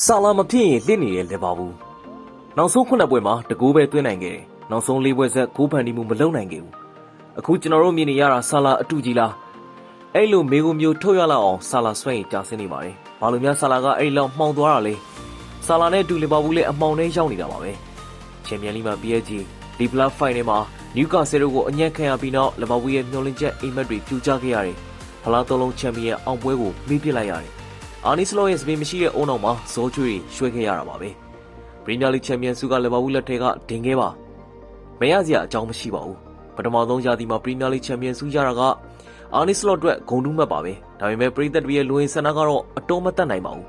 ဆာလာမဖြစ်ရင်လှစ်နေတဲ့လီဗာပူးနောက်ဆုံးခုနှစ်ပွဲမှာတကူပဲသွင်းနိုင်ခဲ့တယ်နောက်ဆုံးလေးပွဲဆက်ဂိုးဖန်တီမှုမလုပ်နိုင်ခဲ့ဘူးအခုကျွန်တော်တို့မြင်နေရတာဆာလာအတူကြီးလားအဲ့လိုမေကိုမျိုးထုတ်ရလောက်အောင်ဆာလာဆွဲရင်ကြာဆင်းနေပါတယ်ဘာလို့များဆာလာကအဲ့လောက်မှောင်သွားတာလဲဆာလာနဲ့အတူလီဗာပူးလည်းအမှောင်ထဲရောက်နေတာပါပဲချန်ပီယံလိမှာ PSG လီဗလာဖိုင်နယ်မှာနျူကာဆယ်တို့ကိုအညံ့ခံရပြီးနောက်လီဗာပူးရဲ့မျှော်လင့်ချက်အိမ်မက်တွေပြူကျခဲ့ရတယ်ဖလားသုံးလုံးချန်ပီယံအောင်ပွဲကိုမေ့ပစ်လိုက်ရတယ် အာနီစလောရဲ့စပင်မရှိတဲ့အုံနောက်မှာဇောကျွေးရွှဲခဲ့ရတာပါပဲပရီးမီးယားလိချန်ပီယံဆုကလီဗာပူးလက်ထက်ကဒင်ခဲ့ပါမရစရာအကြောင်းမရှိပါဘူးပထမဆုံးရာသီမှာပရီးမီးယားလိချန်ပီယံဆုရတာကအာနီစလောအတွက်ဂုဏ်ထူးမှတ်ပါပဲဒါပေမဲ့ပရိသတ်တွေရဲ့လူဝင်ဆန္ဒကတော့အတော်မတတ်နိုင်ပါဘူး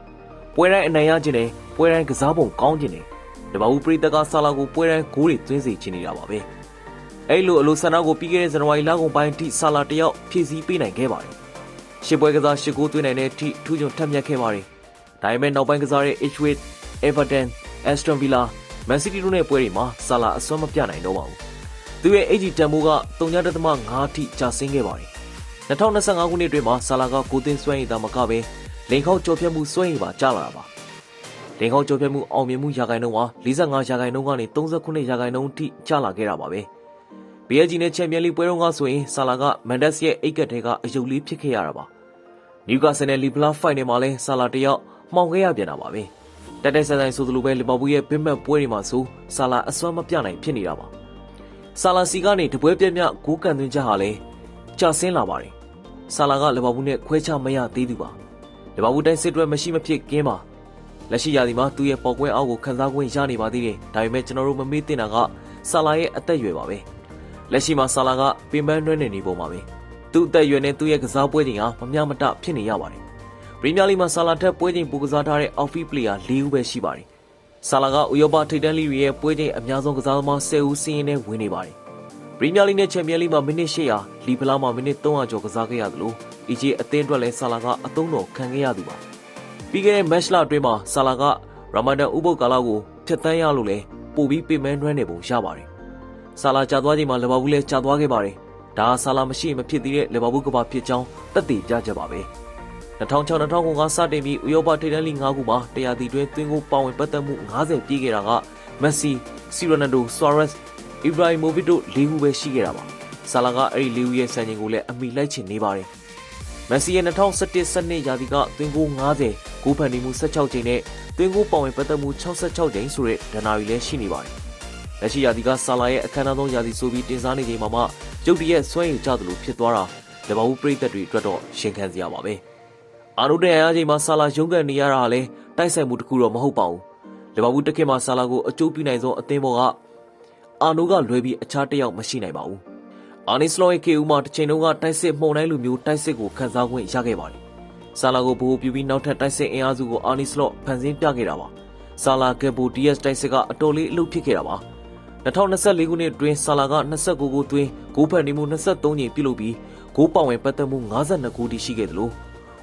ပွဲတိုင်းအနိုင်ရခြင်းနဲ့ပွဲတိုင်းကစားပုံကောင်းခြင်းနဲ့လီဗာပူးပရိသတ်ကဆာလာကိုပွဲတိုင်းဂိုးတွေသွင်းစေချင်နေတာပါပဲအဲ့လိုအလိုဆန္ဒကိုပြီးခဲ့တဲ့ဇန်နဝါရီလကုန်ပိုင်းအထိဆာလာတယောက်ဖြည့်ဆည်းပေးနိုင်ခဲ့ပါတယ် ရှစ်ပွဲကစားရှစ်ဂိုးသွင်းနိုင်တဲ့အထိထူးချွန်ထက်မြက်ခဲ့ပါတယ်။ဒါပေမဲ့နောက်ပိုင်းကစားတဲ့ Ipswich, Everton, Aston Villa, Man City တို့နဲ့ပွဲတွေမှာဆာလာအစွမ်းမပြနိုင်တော့ပါဘူး။သူရဲ့ AG တန်ဖိုးက3.5အထိကျဆင်းခဲ့ပါတယ်။2025ခုနှစ်အတွင်းမှာဆာလာကကိုတင်စွဲရည်တာမကပဲလိန်ခေါက်ကြော်ဖြတ်မှုစွဲရည်ပါကျလာတာပါ။လိန်ခေါက်ကြော်ဖြတ်မှုအောင်မြင်မှုရာခိုင်နှုန်းဟာ45ရာခိုင်နှုန်းကနေ39ရာခိုင်နှုန်းအထိကျလာခဲ့တာပါပဲ။ PSG နဲ့ချန်ပီယံလိပွဲတော်ကဆိုရင်ဆာလာကမန်ဒက်စ်ရဲ့အိတ်ကက်ထဲကအယုတ်လေးဖြစ်ခဲ့ရတာပါ။ နျူကာဆယ်နဲ့လီဗလာဖိုင်နယ်မှာလည်းဆာလာတယောက်မှောင်ခဲ့ရပြန်တာပါပဲ။တက်တက်ဆန်ဆန်ဆိုသလိုပဲလီဗာပူးရဲ့ဘင်းမက်ပွဲတွေမှာဆိုဆာလာအစွမ်းမပြနိုင်ဖြစ်နေတာပါ။ဆာလာစီကနေတပွဲပြက်မြဂိုးကန်သွင်းချက်ဟာလည်းကျဆင်းလာပါတယ်။ဆာလာကလီဗာပူးနဲ့ခွဲခြားမရသေးသူပါ။လီဗာပူးတိုင်းစစ်တွဲမရှိမဖြစ်ကင်းပါ။လက်ရှိရာသီမှာသူ့ရဲ့ပေါ်ကွဲအောက်ကိုခန်းစားခွင့်ရနေပါသေးတယ်။ဒါပေမဲ့ကျွန်တော်တို့မမေ့သင့်တာကဆာလာရဲ့အသက်အရွယ်ပါပဲ။လက်ရှိမှာဆာလာကပင်ပန်းနှွဲနေနေပုံပါပဲ။ သူ့အသက်အရွယ်နဲ့သူ့ရဲ့ကစားပွဲချိန်ဟာမမျှမတဖြစ်နေရပါတယ်။ပရီးမီးယားလိမှာဆာလာထက်ပွဲချိန်ပိုကစားထားတဲ့အောက်ဖီးပလေယာ၄ဦးပဲရှိပါတယ်။ဆာလာကဥရောပထိပ်တန်းလိရဲ့ပွဲချိန်အများဆုံးကစားသမား10ဦးစီးရင်နဲ့ဝင်နေပါတယ်။ပရီးမီးယားလိနဲ့ချန်ပီယံလိမှာမိနစ်800လီဖလားမှာမိနစ်300ကျော်ကစားခဲ့ရသလိုအီဂျီအသင်းအတွက်လည်းဆာလာကအသုံးတော်ခံခဲ့ရသူပါ။ပြီးခဲ့တဲ့မက်ချ်လအတွင်းမှာဆာလာကရာမန်ဒန်ဥပုပ်ကာလကိုဖျက်ဆီးရလို့လဲပို့ပြီးပေမဲနှွမ်းနေပုံရပါတယ်။ဆာလာကြာသွားချိန်မှာလီဗာပူးလည်းကြာသွားခဲ့ပါတယ်။ ဒါဟာဆာလာမရှိမဖြစ်သေးတဲ့လီဗာပူးကဘာဖြစ်ကြောင်းသက်သေပြချက်ပါပဲ။2006-2009ကစတင်ပြီးဥရောပထိပ်တန်းလိ5ခုမှာတရားတီတွင်းသွင်းကိုပါဝင်ပတ်သက်မှု90ပြည့်ခဲ့တာကမက်ဆီ၊စီရိုနယ်ဒို၊ဆွာရက်စ်၊အီဘရာဟီမိုဗစ်တို့၄ခုပဲရှိခဲ့တာပါ။ဆာလာကအဲ့ဒီ၄ခုရဲ့စံချိန်ကိုလည်းအမိလိုက်ချင်နေပါတယ်။မက်ဆီရဲ့2017-12ရာသီကသွင်းကို90ဂိုးဖန်တီမှု16ချိန်နဲ့သွင်းကိုပါဝင်ပတ်သက်မှု66ချိန်ဆိုတဲ့ဒဏ္ဍာရီလည်းရှိနေပါတယ်။ လက်ရှိရာသီကဆာလာရဲ့အခမ်းအနားဆုံးရာသီဆိုပြီးတင်စားနေချိန်မှာမှရုတ်တရက်ဆွဲရည်ကြသလိုဖြစ်သွားတာလဘဘူးပရိသတ်တွေအတွက်တော့ရှင်းခံစရာပါပဲ။အာနိုတန်ရချိန်မှာဆာလာရုံးကန်နေရတာကလည်းတိုက်ဆိုင်မှုတစ်ခုတော့မဟုတ်ပါဘူး။လဘဘူးတစ်ခေတ်မှာဆာလာကိုအကျိုးပြုနိုင်ဆုံးအသင်းပေါ်ကအာနိုကလွဲပြီးအခြားတစ်ယောက်မရှိနိုင်ပါဘူး။အာနီစလောရဲ့ကေဦးမှာတစ်ချိန်လုံးကတိုက်စစ်မှုန်တိုင်းလူမျိုးတိုက်စစ်ကိုခန်းစားခွင့်ရခဲ့ပါတယ်။ဆာလာကိုဘိုးပြူပြီးနောက်ထပ်တိုက်စစ်အင်အားစုကိုအာနီစလောဖန်ဆင်းပြခဲ့တာပါ။ဆာလာကက်ဘိုဒီယက်တိုက်စစ်ကအတော်လေးအလုပ်ဖြစ်ခဲ့တာပါ။ 2024ခုနှစ်အတွင်းဆာလာက29ဂိုးသွင်းဂိုးဖန်တီမှု23ညပြုလုပ်ပြီးဂိုးပောင်ဝင်ပတ်သက်မှု52ဂိုးတိရှိခဲ့တယ်လို့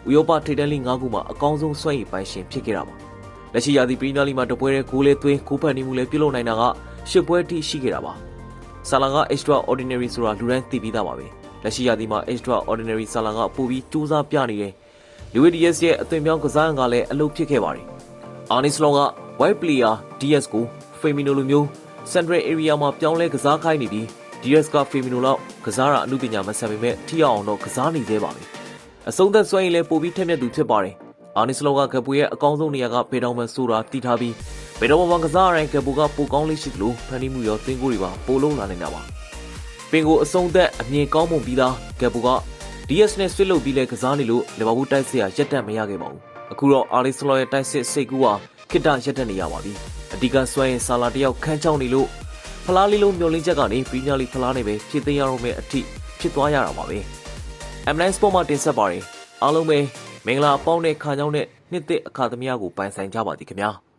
ဥရောပထိပ်တန်းလိ၅ခုမှာအကောင်းဆုံးစွမ်းရည်ပိုင်ရှင်ဖြစ်ခဲ့တာပါ။လက်ရှိရာသီပရီးမီးယားလိမှာတပွဲတဲ့ဂိုးလေးသွင်းဂိုးဖန်တီမှုလည်းပြုလုပ်နိုင်တာက၈ပွဲတိရှိခဲ့တာပါ။ဆာလာက extraordinary ဆိုတာလူတိုင်းသိပြီးသားပါပဲ။လက်ရှိရာသီမှာ extraordinary ဆာလာကပိုပြီးစူးစမ်းပြနေတယ်။လူဝီဒီယက်စ်ရဲ့အသွင်ပြောင်းကစားကလည်းအလုပ်ဖြစ်ခဲ့ပါတယ်။အာနီစလောက white player DS ကို Firmino လိုမျိုး central area မှာပြောင်းလဲကစားခိုင်းနေပြီး DS က Firmino လောက်ကစားတာအမှုပညာမဆန်ပေမဲ့ထိရောက်အောင်တော့ကစားနေသေးပါပဲ။အဆုံးသက်စွမ်းရည်လည်းပိုပြီးထက်မြက်သူဖြစ်ပါတယ်။အာနီစလောကကပူရဲ့အကောင်းဆုံးနေရာကပေတောင်မန်ဆိုတာတည်ထားပြီးပေတောင်မန်ကစားရတဲ့ကပူကပိုကောင်းလေးရှိသလိုဖန်တီးမှုရောသင်ကိုယ်တွေပါပိုလုံးလာနေတာပါ။ပင်ကိုအဆုံးသက်အမြင်ကောင်းပုံပြီးသားကပူက DS နဲ့ဆွစ်လုပ်ပြီးလဲကစားနေလို့လီဗာပူးတိုက်စစ်ရရက်တက်မရခဲ့ပါဘူး။အခုတော့အာလီစလောရဲ့တိုက်စစ်စိတ်ကူးဟာ ခိတရက်တက်နေရပါပြီ။အဓိကစွဲရင်ဆာလာတယောက်ခန်းချောင်းနေလို့ဖလားလေးလုံးမျောလင်းချက်ကနေပရီးမီးယားလိဖလားနဲ့ပဲဖြစ်သိမ်းရတော့မယ့်အထိဖြစ်သွားရတာပါပဲ။ M9 Sport မှာတင်ဆက်ပါတယ်။အားလုံးပဲမင်္ဂလာအပေါင်းနဲ့ခါကြောင်းနဲ့နှစ်သက်အခါသမယကိုပိုင်ဆိုင်ကြပါသည်ခင်ဗျာ။